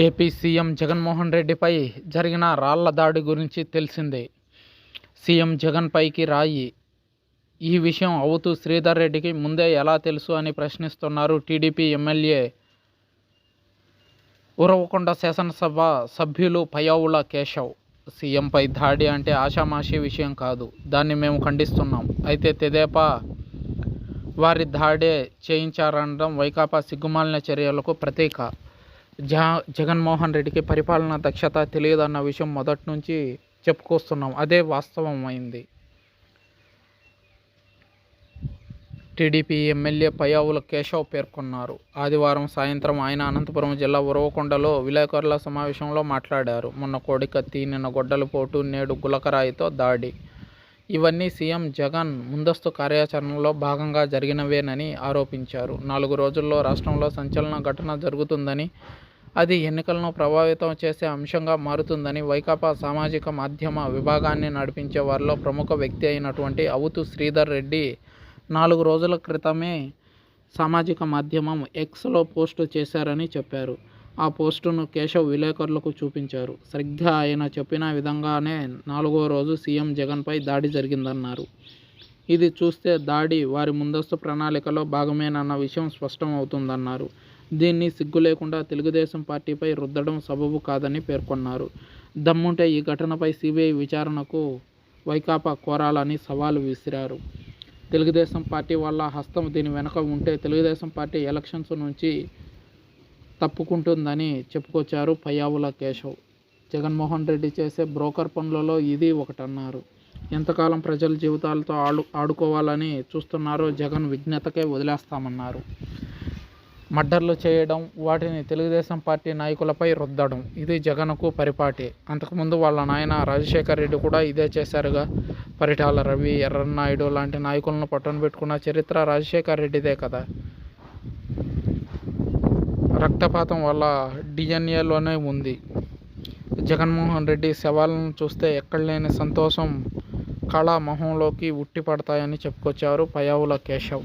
AP CM Jaganmohan రెడ్డిపై జరిగిన రాళ్ళ దాడి గురించి తెలిసిందే. సీఎం జగన్ పైకి రాయి. ఈ విషయం అవుతూ శ్రీధర్ రెడ్డికి ముందే ఎలా తెలుసు అని ప్రశ్నిస్తున్నారు టీడీపీ ఎమ్మెల్యే ఉరవకొండ శాసనసభ సభ్యులు పయావుల కేశవ్. సీఎంపై దాడి అంటే ఆషామాషీ విషయం కాదు. దాన్ని మేము ఖండిస్తున్నాం. అయితే తెదేపా వారి దాడే చేయించారనడం వైకాపా సిగ్గుమాలిన చర్యలకు ప్రతీక. జగన్ జగన్మోహన్ రెడ్డికి పరిపాలనా దక్షత తెలియదన్న విషయం మొదటి నుంచి చెప్పుకొస్తున్నాం. అదే వాస్తవం అయింది టీడీపీ ఎమ్మెల్యే పయ్యావుల కేశవ్ పేర్కొన్నారు. ఆదివారం సాయంత్రం ఆయన అనంతపురం జిల్లా ఉరవకొండలో విలేకరుల సమావేశంలో మాట్లాడారు. మొన్న కోడికత్తి నిన్న గొడ్డలి పోటు నేడు గులకరాయితో దాడి. ఇవన్నీ సీఎం జగన్ ముందస్తు కార్యాచరణలో భాగంగా జరిగినవేనని ఆరోపించారు. నాలుగు రోజుల్లో రాష్ట్రంలో సంచలన ఘటన జరుగుతుందని అది ఎన్నికలను ప్రభావితం చేసే అంశంగా మారుతుందని వైకాపా సామాజిక మాధ్యమ విభాగాన్ని నడిపించే వారిలో ప్రముఖ వ్యక్తి అయినటువంటి అవుతు శ్రీధర్ రెడ్డి నాలుగు రోజుల క్రితమే సామాజిక మాధ్యమం ఎక్స్లో పోస్టు చేశారని చెప్పారు. ఆ పోస్టును కేశవ్ విలేకరులకు చూపించారు. సరిగ్గా ఆయన చెప్పిన విధంగానే నాలుగో రోజు సీఎం జగన్పై దాడి జరిగిందన్నారు. ఇది చూస్తే దాడి వారి ముందస్తు ప్రణాళికలో భాగమేనన్న విషయం స్పష్టమవుతుందన్నారు. దీన్ని సిగ్గు లేకుండా తెలుగుదేశం పార్టీపై రుద్దడం సబబు కాదని పేర్కొన్నారు. దమ్ముంటే ఈ ఘటనపై సిబిఐ విచారణకు వైకాపా కోరాలని సవాలు విసిరారు. తెలుగుదేశం పార్టీ వాళ్ళ హస్తం దీని వెనక ఉంటే తెలుగుదేశం పార్టీ ఎలక్షన్స్ నుంచి తప్పుకుంటుందని చెప్పుకొచ్చారు పయ్యావుల కేశవ్. జగన్మోహన్ రెడ్డి చేసే బ్రోకర్ పనులలో ఇది ఒకటన్నారు. ఎంతకాలం ప్రజల జీవితాలతో ఆడు ఆడుకోవాలని చూస్తున్నారో జగన్ విజ్ఞతకే వదిలేస్తామన్నారు. మర్డర్లు చేయడం వాటిని తెలుగుదేశం పార్టీ నాయకులపై రుద్దడం ఇది జగన్కు పరిపాటి. అంతకుముందు వాళ్ళ నాయన రాజశేఖర్ రెడ్డి కూడా ఇదే చేశారుగా. పరిటాల రవి ఎర్రన్నాయుడు లాంటి నాయకులను పట్టున పెట్టుకున్న చరిత్ర రాజశేఖర్ రెడ్డిదే కదా. రక్తపాతం వల్ల డిఎన్ఏలోనే ఉంది. జగన్మోహన్ రెడ్డి శవాలను చూస్తే ఎక్కడ లేని సంతోషం కళ మొహంలోకి ఉట్టి పడతాయని చెప్పుకొచ్చారు పయావుల కేశవ్.